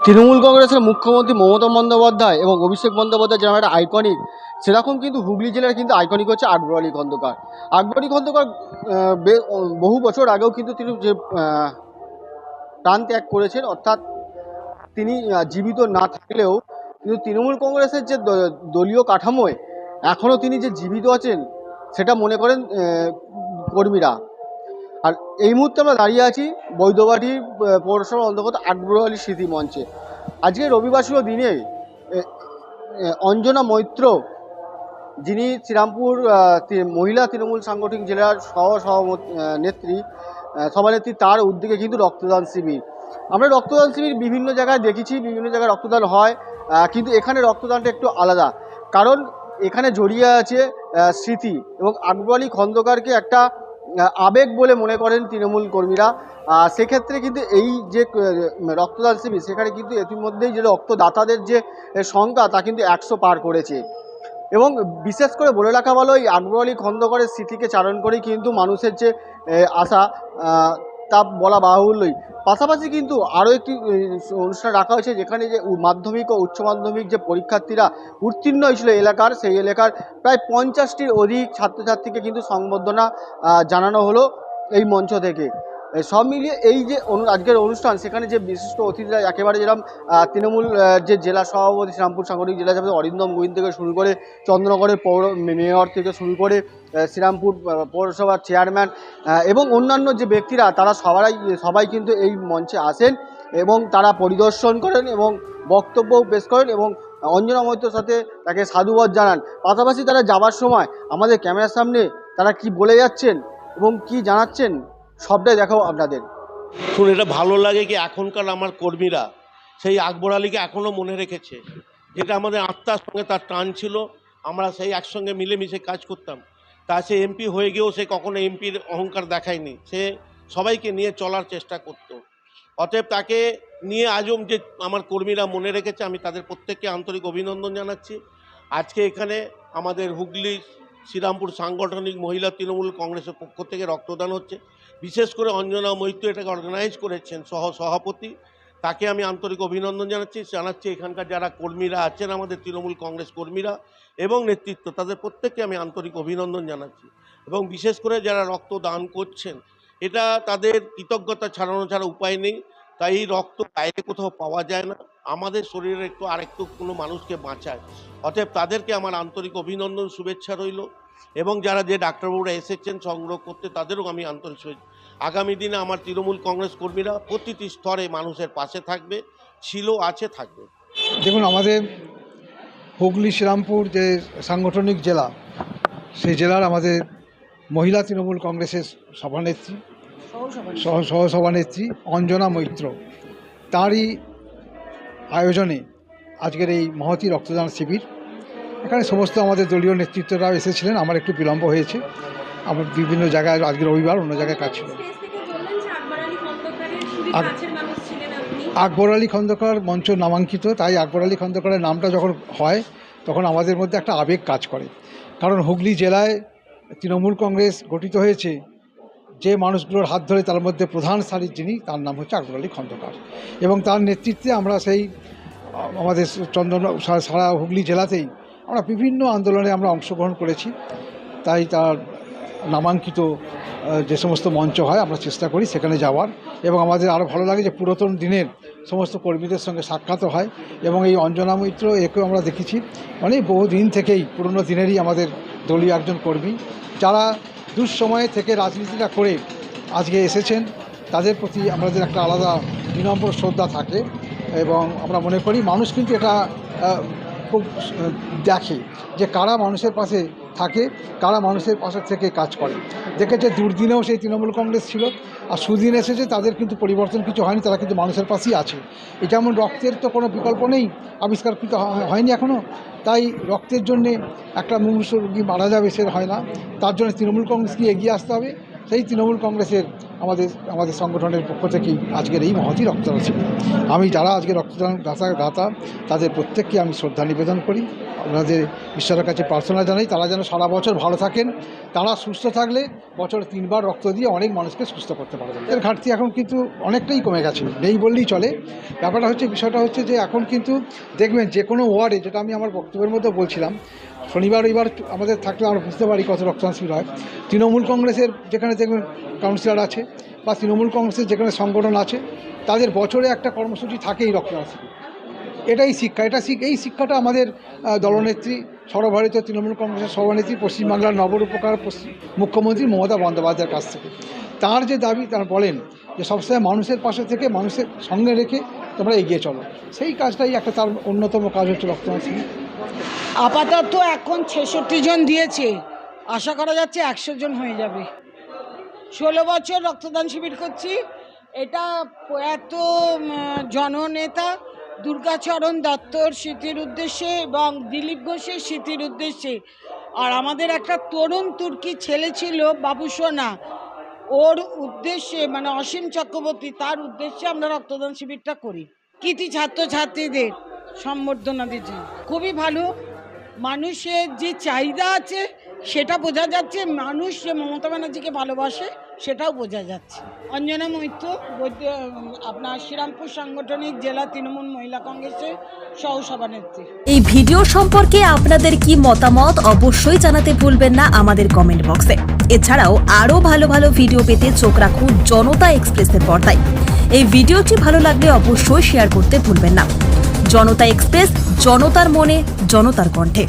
তৃণমূল কংগ্রেসের মুখ্যমন্ত্রী মমতা বন্দ্যোপাধ্যায় এবং অভিষেক বন্দ্যোপাধ্যায় যেরকম একটা আইকনিক সেরকম কিন্তু হুগলি জেলার কিন্তু আইকনিক হচ্ছে আকবর আলী খন্দকার। আকবর আলী খন্দকার বহু বছর আগেও কিন্তু তিনি যে প্রাণ ত্যাগ করেছেন, অর্থাৎ তিনি জীবিত না থাকলেও কিন্তু তৃণমূল কংগ্রেসের যে দলীয় কাঠামোয় এখনও তিনি যে জীবিত আছেন, সেটা মনে করেন কর্মীরা। আর এই মুহূর্তে আমরা দাঁড়িয়ে আছি আহ, পৌরসভার অন্তর্গত আকবর স্মৃতি মঞ্চে। আজকে রবিবাসীয় দিনে অঞ্জনা মৈত্র যিনি শ্রীরামপুর মহিলা তৃণমূল সাংগঠনিক জেলার সহ নেত্রী সভানেত্রী তার উদ্যোগে কিন্তু রক্তদান শিবির। আমরা রক্তদান শিবির বিভিন্ন জায়গায় দেখেছি বিভিন্ন জায়গায় রক্তদান হয় কিন্তু এখানে রক্তদানটা একটু আলাদা। কারণ এখানে জড়িয়ে আছে স্মৃতি এবং আকবর আলী খন্দকারকে একটা আবেগ বলে মনে করেন তৃণমূল কর্মীরা। সেক্ষেত্রে কিন্তু এই যে রক্তদান শিবির, সেখানে কিন্তু ইতিমধ্যেই যে রক্তদাতাদের যে সংখ্যা, তা কিন্তু একশো পার করেছে। এবং বিশেষ করে বলে রাখা ভালো, এই আকবর আলী খন্দকারের স্মৃতিকে চারণ করেই কিন্তু মানুষের যে আশা তা বলা বাহুল্যই। পাশাপাশি কিন্তু আরও একটি অনুষ্ঠান রাখা হয়েছে যেখানে যে মাধ্যমিক ও উচ্চ মাধ্যমিক যে পরীক্ষার্থীরা উত্তীর্ণ হয়েছিল এলাকার, সেই এলাকার প্রায় পঞ্চাশটির অধিক ছাত্রছাত্রীকে কিন্তু সংবর্ধনা জানানো হলো এই মঞ্চ থেকে। সব মিলিয়ে এই যে আজকের অনুষ্ঠান, সেখানে যে বিশিষ্ট অতিথিরা, একেবারে যেরকম তৃণমূল যে জেলা সভাপতি শ্রীরামপুর সাংগঠনিক জেলা সভাপতি অরিন্দম গোবিন্দ থেকে শুরু করে চন্দ্রনগরের পৌর মেয়র থেকে শুরু করে শ্রীরামপুর পৌরসভার চেয়ারম্যান এবং অন্যান্য যে ব্যক্তিরা, তারা সবাই সবাই কিন্তু এই মঞ্চে আসেন এবং তারা পরিদর্শন করেন এবং বক্তব্যও পেশ করেন এবং অঞ্জনা মৈত্রর সাথে তাকে সাধুবাদ জানান। পাশাপাশি তারা যাবার সময় আমাদের ক্যামেরার সামনে তারা কি বলে যাচ্ছেন এবং কি জানাচ্ছেন সবটাই দেখাও আপনাদের। শুনে এটা ভালো লাগে কি এখনকার আমার কর্মীরা, সেই আকবর আলীকে এখনও মনে রেখেছে। যেটা আমাদের আত্মার সঙ্গে তার টান ছিল, আমরা সেই একসঙ্গে মিলেমিশে কাজ করতাম। তা সে এমপি হয়ে গিয়েও সে কখনো এমপির অহংকার দেখায়নি। সে সবাইকে নিয়ে চলার চেষ্টা করতো। অতএব তাকে নিয়ে আজও যে আমার কর্মীরা মনে রেখেছে, আমি তাদের প্রত্যেককে আন্তরিক অভিনন্দন জানাচ্ছি। আজকে এখানে আমাদের হুগলি শ্রীরামপুর সাংগঠনিক মহিলা তৃণমূল কংগ্রেসের পক্ষ থেকে রক্তদান হচ্ছে। বিশেষ করে অঞ্জনা মৈত্র এটাকে অর্গানাইজ করেছেন সহ সভাপতি। তাকে আমি আন্তরিক অভিনন্দন জানাচ্ছি জানাচ্ছি এখানকার যারা কর্মীরা আছেন, আমাদের তৃণমূল কংগ্রেস কর্মীরা এবং নেতৃত্ব, তাদের প্রত্যেককে আমি আন্তরিক অভিনন্দন জানাচ্ছি। এবং বিশেষ করে যারা রক্ত দান করছেন, এটা তাদের কৃতজ্ঞতা ছাড়ানো ছাড়া উপায় নেই। তাই এই রক্ত বাইরে কোথাও পাওয়া যায় না। আমাদের শরীরে একটু আরেকটু কোনো মানুষকে বাঁচায়। অতএব তাদেরকে আমার আন্তরিক অভিনন্দন, শুভেচ্ছা রইল এবং যারা যে ডাক্তারবাবুরা এসেছেন সংগ্রহ করতে, তাদেরও আমি আন্তরিক শুভেচ্ছা। আগামী দিনে আমার তৃণমূল কংগ্রেস কর্মীরা প্রতিটি স্তরে মানুষের পাশে থাকবে, ছিল, আছে, থাকবে। দেখুন, আমাদের হুগলি, শ্রীরামপুর যে সাংগঠনিক জেলা, সেই জেলার আমাদের মহিলা তৃণমূল কংগ্রেসের সভানেত্রী। সহ সহসভানেত্রী অঞ্জনা মৈত্র। তারই আয়োজনে আজকের এই মহতি রক্তদান শিবির। এখানে সমস্ত আমাদের দলীয় নেতৃত্বরাও এসেছিলেন, আমার একটু বিলম্ব হয়েছে। আমার বিভিন্ন জায়গায় আজকে রবিবার অন্য জায়গায় কাজ ছিল। আকবর আলী খন্দকার মঞ্চ নামাঙ্কিত, তাই আকবর আলী খন্দকারের নামটা যখন হয়, তখন আমাদের মধ্যে একটা আবেগ কাজ করে। কারণ হুগলি জেলায় তৃণমূল কংগ্রেস গঠিত হয়েছে যে মানুষগুলোর হাত ধরে তার মধ্যে প্রধান সারির যিনি, তার নাম হচ্ছে আকবর আলী খন্দকার। এবং তার নেতৃত্বে আমরা সেই, আমাদের চন্দন, সারা হুগলি জেলাতেই আমরা বিভিন্ন আন্দোলনে আমরা অংশগ্রহণ করেছি। তাই তার নামাঙ্কিত যে সমস্ত মঞ্চ হয়, আমরা চেষ্টা করি সেখানে যাওয়ার। এবং আমাদের আরও ভালো লাগে যে পুরাতন দিনের সমস্ত কর্মীদের সঙ্গে সাক্ষাৎও হয়। এবং এই অঞ্জনা মৈত্র একেও আমরা দেখেছি। অনেক বহু দিন থেকেই পুরনো দিনেরই আমাদের দলীয় একজন কর্মী। যারা দুঃসময়ে থেকে রাজনীতিটা করে আজকে এসেছেন, তাদের প্রতি আমাদের একটা আলাদা বিনম্র শ্রদ্ধা থাকে এবং আমরা মনে করি মানুষ কিন্তু এটা খুব দেখে যে কারা মানুষের পাশে থাকে তারা মানুষের পাশে থেকে কাজ করে। দেখেছে, দুর্দিনেও সেই তৃণমূল কংগ্রেস ছিল। আর সুদিন এসেছে, তাদের কিন্তু পরিবর্তন কিছু হয়নি, তারা কিন্তু মানুষের পাশেই আছে। এটা এমন রক্তের তো কোনো বিকল্প নেই, আবিষ্কার কিন্তু হয়নি এখনও তাই রক্তের জন্যে একটা মনুষ্য রোগী মারা যাবে সে হয় না। তার জন্য তৃণমূল কংগ্রেসকে এগিয়ে আসতে হবে। সেই তৃণমূল কংগ্রেসের আমাদের আমাদের সংগঠনের পক্ষ থেকেই আজকের এই মহতি রক্তদান শিবির। আমি যারা আজকে রক্তদান দাতা দাতা, তাদের প্রত্যেককে আমি শ্রদ্ধা নিবেদন করি। আপনাদের ঈশ্বরের কাছে প্রার্থনা জানাই, তারা যেন সারা বছর ভালো থাকেন, তারা সুস্থ থাকলে বছরে তিনবার রক্ত দিয়ে অনেক মানুষকে সুস্থ করতে পারবেন। এর ঘাটতি এখন কিন্তু অনেকটাই কমে গেছে, নেই বললেই চলে। ব্যাপারটা হচ্ছে, বিষয়টা হচ্ছে যে এখন কিন্তু দেখবেন যে কোনো ওয়ার্ডে, যেটা আমি আমার বক্তব্যের মধ্যে বলছিলাম শনিবার, রবিবার আমাদের থাকলে আমরা বুঝতে পারি কত রক্তদান হয়। তৃণমূল কংগ্রেসের যেখানে দেখবেন কাউন্সিলর আছে বা তৃণমূল কংগ্রেসের যেখানে সংগঠন আছে, তাদের বছরে একটা কর্মসূচি থাকেই রক্তদান এটাই শিক্ষা। এটা শিখ এই শিক্ষাটা আমাদের দলনেত্রী সর্বভারতীয় তৃণমূল কংগ্রেসের সভানেত্রী পশ্চিমবাংলার নবরূপকার পশ্চিম মুখ্যমন্ত্রী মমতা বন্দ্যোপাধ্যায়ের কাছ থেকে। তার যে দাবি, তারা বলেন যে সবসময় মানুষের পাশে থেকে মানুষের সঙ্গে রেখে তোমরা এগিয়ে চলো। সেই কাজটাই একটা তার অন্যতম কাজ হচ্ছে রক্তদান আপাতত এখন ছেষট্টি জন দিয়েছে। আশা করা যাচ্ছে একশো জন হয়ে যাবে। ষোলো বছর রক্তদান শিবির করছি। এটা এত জননেতা দুর্গাচরণ দত্তর স্মৃতির উদ্দেশ্যে এবং দিলীপ ঘোষের স্মৃতির উদ্দেশ্যে। আর আমাদের একটা তরুণ তুর্কি ছেলে ছিল, বাবু সোনা। ওর উদ্দেশ্যে মানে অসীম চক্রবর্তী, তার উদ্দেশ্যে আমরা রক্তদান শিবিরটা করি। কৃতি ছাত্রছাত্রীদের সম্বর্ধনা দিচ্ছে। খুবই ভালো। মানুষের যে চাহিদা আছে, সেটা বোঝা যাচ্ছে। মানুষ যে মমতা ব্যানার্জিকে ভালোবাসে, সেটাও বোঝা যাচ্ছে। অঞ্জনা মৈত্র আপনার শ্রীরামপুর সাংগঠনিক জেলা তৃণমূল মহিলা কংগ্রেসের সহসভানেত্রী। এই ভিডিও সম্পর্কে আপনাদের কি মতামত অবশ্যই জানাতে ভুলবেন না আমাদের কমেন্ট বক্সে এছাড়াও আরও ভালো ভালো ভিডিও পেতে চোখ রাখুন জনতা এক্সপ্রেসের পর্দায়। এই ভিডিওটি ভালো লাগলে অবশ্যই শেয়ার করতে ভুলবেন না। জনতা এক্সপ্রেস জনতার মনে জনতার কণ্ঠে।